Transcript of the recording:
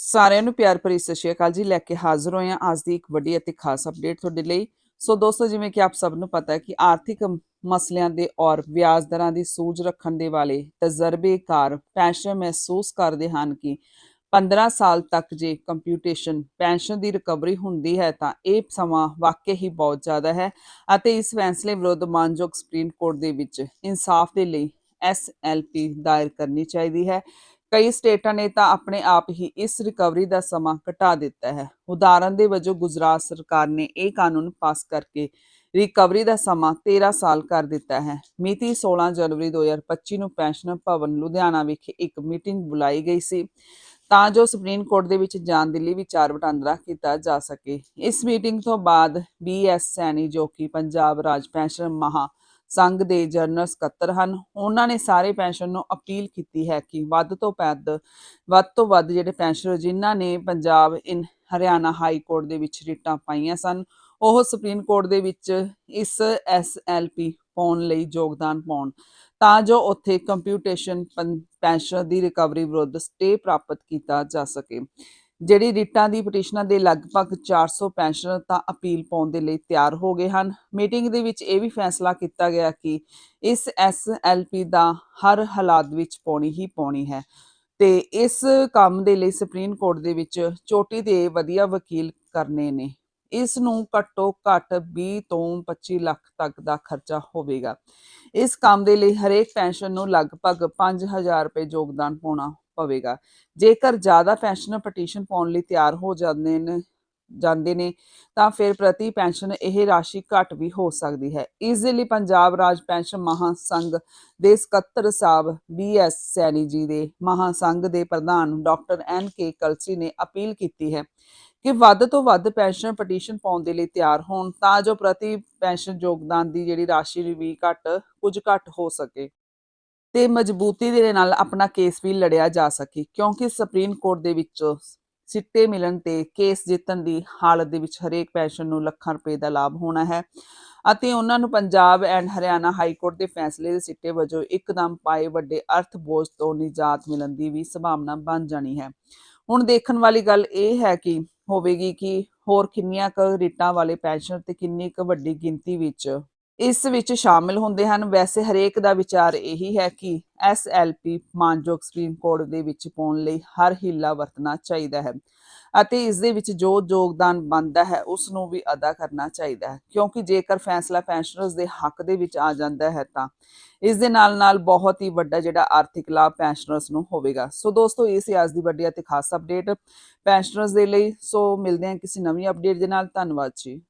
ਸਾਰਿਆਂ ਨੂੰ ਪਿਆਰ ਭਰੀ ਸਤਿ ਸ਼੍ਰੀ ਅਕਾਲ ਜੀ। ਲੈ ਕੇ ਹਾਜ਼ਰ ਹੋਏ ਹਾਂ ਅੱਜ ਦੀ ਇੱਕ ਵੱਡੀ ਅਤੇ ਖਾਸ ਅਪਡੇਟ ਤੁਹਾਡੇ ਲਈ। ਸੋ ਦੋਸਤੋ, ਜਿਵੇਂ ਕਿ ਆਪ ਸਭ ਨੂੰ ਪਤਾ ਹੈ ਕਿ ਆਰਥਿਕ ਮਸਲਿਆਂ ਦੇ ਔਰ ਵਿਆਜ ਦਰਾਂ ਦੀ ਸੂਝ ਰੱਖਣ ਦੇ ਵਾਲੇ ਤਜਰਬੇਕਾਰ ਪੈਨਸ਼ਨ ਮਹਿਸੂਸ ਕਰਦੇ ਹਨ ਕਿ 15 ਸਾਲ ਤੱਕ ਜੇ ਕੰਪਿਊਟੇਸ਼ਨ ਪੈਨਸ਼ਨ ਦੀ ਰਿਕਵਰੀ ਹੁੰਦੀ ਹੈ ਤਾਂ ਇਹ ਸਮਾਂ ਵਾਕਈ ਹੀ ਬਹੁਤ ਜ਼ਿਆਦਾ ਹੈ ਅਤੇ ਇਸ ਫੈਸਲੇ ਵਿਰੁੱਧ ਮਾਨਯੋਗ ਸੁਪਰੀਮ ਕੋਰਟ ਦੇ ਵਿੱਚ ਇਨਸਾਫ ਦੇ ਲਈ ਐਸਐਲਪੀ ਦਾਇਰ ਕਰਨੀ ਚਾਹੀਦੀ ਹੈ। ਕਈ ਸਟੇਟਾਂ ਨੇ ਤਾਂ ਆਪਣੇ ਆਪ ਹੀ ਇਸ ਰਿਕਵਰੀ ਦਾ ਸਮਾਂ ਘਟਾ ਦਿੱਤਾ ਹੈ। ਉਦਾਹਰਨ ਦੇ ਵਜੋਂ ਗੁਜਰਾਤ ਸਰਕਾਰ ਨੇ ਇਹ ਕਾਨੂੰਨ ਪਾਸ ਕਰਕੇ ਰਿਕਵਰੀ ਦਾ ਸਮਾਂ 13 ਸਾਲ ਕਰ ਦਿੱਤਾ ਹੈ। ਮਿਤੀ 16 ਜਨਵਰੀ 2025 ਨੂੰ ਪੈਨਸ਼ਨ ਭਵਨ ਲੁਧਿਆਣਾ ਵਿਖੇ ਇੱਕ ਮੀਟਿੰਗ ਬੁਲਾਈ ਗਈ ਸੀ। ਤਾਂ ਜੋ ਸੁਪਰੀਮ ਕੋਰਟ ਦੇ ਵਿੱਚ ਜਾਣ ਦੇ ਲਈ ਵਿਚਾਰ ਵਟਾਂਦਰਾ ਕੀਤਾ ਜਾ ਸਕੇ। ਇਸ ਮੀਟਿੰਗ ਤੋਂ ਬਾਅਦ ਬੀਐਸ ਸੈਣੀ ਜੋ ਕਿ ਪੰਜਾਬ ਰਾਜ ਪੈਨਸ਼ਨ ਮਹਾ ਸੰਘ ਦੇ ਜਨਰਲ ਸਕੱਤਰ ਹਨ। ਉਹਨਾਂ ਨੇ ਸਾਰੇ ਪੈਨਸ਼ਨ ਨੂੰ ਅਪੀਲ ਕੀਤੀ ਹੈ ਕਿ ਵੱਧ ਤੋਂ ਵੱਧ ਵੱਧ ਤੋਂ ਵੱਧ ਜਿਹੜੇ ਪੈਨਸ਼ਨਰ ਜਿਨ੍ਹਾਂ ਨੇ Punjab and Haryana high court ਦੇ ਵਿੱਚ ਰਿਟਾਂ ਪਾਈਆਂ ਸਨ, ਉਹ ਸੁਪਰੀਮ ਕੋਰਟ ਦੇ ਵਿੱਚ ਇਸ ਐਸਐਲਪੀ ਪਾਉਣ ਲਈ ਯੋਗਦਾਨ ਪਾਉਣ। ਤਾਂ ਜੋ ਉੱਥੇ ਕੰਪਿਊਟੇਸ਼ਨ ਪੈਨਸ਼ਨ ਦੀ ਰਿਕਵਰੀ ਵਿਰੁੱਧ ਸਟੇ ਪ੍ਰਾਪਤ ਕੀਤਾ ਜਾ ਸਕੇ। ਜਿਹੜੀ ਰਿਟਾਂ ਦੀ ਪਟੀਸ਼ਨਾਂ ਦੇ ਲਗਭਗ 400 ਪੈਨਸ਼ਨਰ ਤਾਂ ਅਪੀਲ ਪਾਉਣ ਦੇ ਲਈ ਤਿਆਰ ਹੋ ਗਏ ਹਨ। ਮੀਟਿੰਗ ਦੇ ਵਿੱਚ ਇਹ ਵੀ ਫੈਸਲਾ ਕੀਤਾ ਗਿਆ ਕਿ ਇਸ ਐਸਐਲਪੀ ਦਾ ਹਰ ਹਾਲਾਤ ਵਿੱਚ ਪਾਉਣੀ ਹੀ ਪਾਉਣੀ ਹੈ ਤੇ ਇਸ ਕੰਮ ਦੇ ਲਈ ਸੁਪਰੀਮ ਕੋਰਟ ਦੇ ਵਿੱਚ ਚੋਟੀ ਦੇ ਵਧੀਆ ਵਕੀਲ ਕਰਨੇ ਨੇ। ਇਸ ਨੂੰ ਘੱਟੋ ਘੱਟ 20 ਤੋਂ 25 ਲੱਖ ਤੱਕ ਦਾ ਖਰਚਾ ਹੋਵੇਗਾ। ਇਸ ਕੰਮ ਦੇ ਲਈ ਹਰੇਕ ਪੈਨਸ਼ਨ ਨੂੰ ਲਗਭਗ 5000 ਰੁਪਏ ਯੋਗਦਾਨ ਪਾਉਣਾ ਪਵੇਗਾ। ਜੇਕਰ ਜ਼ਿਆਦਾ ਪੈਨਸ਼ਨ ਪਟੀਸ਼ਨ ਪਾਉਣ ਲਈ ਤਿਆਰ ਹੋ ਜਾਂਦੇ ਨੇ ਜਾਂਦੇ ਨੇ, ਤਾਂ ਫਿਰ ਪ੍ਰਤੀ ਪੈਨਸ਼ਨ ਇਹ ਰਾਸ਼ੀ ਘੱਟ ਵੀ ਹੋ ਸਕਦੀ ਹੈ। ਇਸ ਦੇ ਲਈ ਪੰਜਾਬ ਰਾਜ ਪੈਨਸ਼ਨ ਮਹਾਸੰਘ ਦੇ ਸਕੱਤਰ ਸਾਹਿਬ ਬੀਐਸ ਸੈਣੀ ਜੀ ਦੇ ਮਹਾਸੰਘ ਦੇ ਪ੍ਰਧਾਨ ਡਾਕਟਰ ਐਨ ਕੇ ਕਲਸੀ ਨੇ ਅਪੀਲ ਕੀਤੀ ਹੈ ਕਿ ਵੱਧ ਤੋਂ ਵੱਧ ਪੈਨਸ਼ਨ ਪਟੀਸ਼ਨ ਪਾਉਣ ਦੇ ਲਈ ਤਿਆਰ ਹੋਣ ਤਾਂ ਜੋ ਪ੍ਰਤੀ ਪੈਨਸ਼ਨ ਯੋਗਦਾਨ ਦੀ ਜਿਹੜੀ ਰਾਸ਼ੀ ਵੀ ਘੱਟ, ਕੁਝ ਘੱਟ ਹੋ ਸਕੇ। ਤੇ ਮਜ਼ਬੂਤੀ ਦੇ ਨਾਲ ਆਪਣਾ ਕੇਸ ਵੀ ਲੜਿਆ ਜਾ ਸਕੇ, ਕਿਉਂਕਿ ਸੁਪਰੀਮ ਕੋਰਟ ਦੇ ਵਿੱਚ ਸਿੱਟੇ ਮਿਲਣ ਤੇ ਕੇਸ ਜਿੱਤਣ ਦੀ ਹਾਲਤ ਦੇ ਵਿੱਚ ਹਰੇਕ ਪੈਨਸ਼ਨ ਨੂੰ ਲੱਖਾਂ ਰੁਪਏ ਦਾ ਲਾਭ ਹੋਣਾ ਹੈ ਅਤੇ ਉਹਨਾਂ ਨੂੰ Punjab and Haryana high court ਦੇ ਫੈਸਲੇ ਦੇ ਸਿੱਟੇ ਵਜੋਂ ਇੱਕਦਮ ਪਾਏ ਵੱਡੇ ਅਰਥ ਬੋਝ ਤੋਂ ਨਿਜਾਤ ਮਿਲਣ ਦੀ ਵੀ ਸੰਭਾਵਨਾ ਬਣ ਜਾਣੀ ਹੈ। ਹੁਣ ਦੇਖਣ ਵਾਲੀ ਗੱਲ ਇਹ ਹੈ ਕਿ ਹੋਵੇਗੀ ਕਿ ਹੋਰ ਕਿੰਨੀਆਂ ਕੁ ਰਿਟਾਂ ਵਾਲੇ ਪੈਨਸ਼ਨ ਤੇ ਕਿੰਨੀ ਕੁ ਵੱਡੀ ਗਿਣਤੀ ਵਿੱਚ ਇਸ ਵਿੱਚ ਸ਼ਾਮਿਲ ਹੁੰਦੇ ਹਨ। ਵੈਸੇ ਹਰੇਕ ਦਾ ਵਿਚਾਰ ਇਹੀ ਹੈ ਕਿ ਐਸਐਲਪੀ ਮਾਨਯੋਗ ਸੁਪਰੀਮ ਕੋਰਟ ਦੇ ਵਿੱਚ ਪਾਉਣ ਲਈ ਹਰ ਹੀਲਾ ਵਰਤਣਾ ਚਾਹੀਦਾ ਹੈ ਅਤੇ ਇਸ ਦੇ ਵਿੱਚ ਜੋ ਯੋਗਦਾਨ ਬਣਦਾ ਹੈ, ਉਸ ਨੂੰ ਵੀ ਅਦਾ ਕਰਨਾ ਚਾਹੀਦਾ ਹੈ। ਕਿਉਂਕਿ ਜੇਕਰ ਫੈਸਲਾ ਪੈਨਸ਼ਨਰਸ ਦੇ ਹੱਕ ਦੇ ਵਿੱਚ ਆ ਜਾਂਦਾ ਹੈ, ਤਾਂ ਇਸ ਦੇ ਨਾਲ ਨਾਲ ਬਹੁਤ ਹੀ ਵੱਡਾ ਜਿਹੜਾ ਆਰਥਿਕ ਲਾਭ ਪੈਨਸ਼ਨਰਸ ਨੂੰ ਹੋਵੇਗਾ। ਸੋ ਦੋਸਤੋ, ਇਹ ਸੀ ਅੱਜ ਦੀ ਵੱਡੀ ਅਤੇ ਖਾਸ ਅਪਡੇਟ। ਪੈਨਸ਼ਨਰਸ ਦੇ ਲਈ ਸੋ ਮਿਲਦੇ ਹਾਂ ਕਿਸੇ ਨਵੀਂ ਅਪਡੇਟ ਦੇ ਨਾਲ। ਧੰਨਵਾਦ ਜੀ।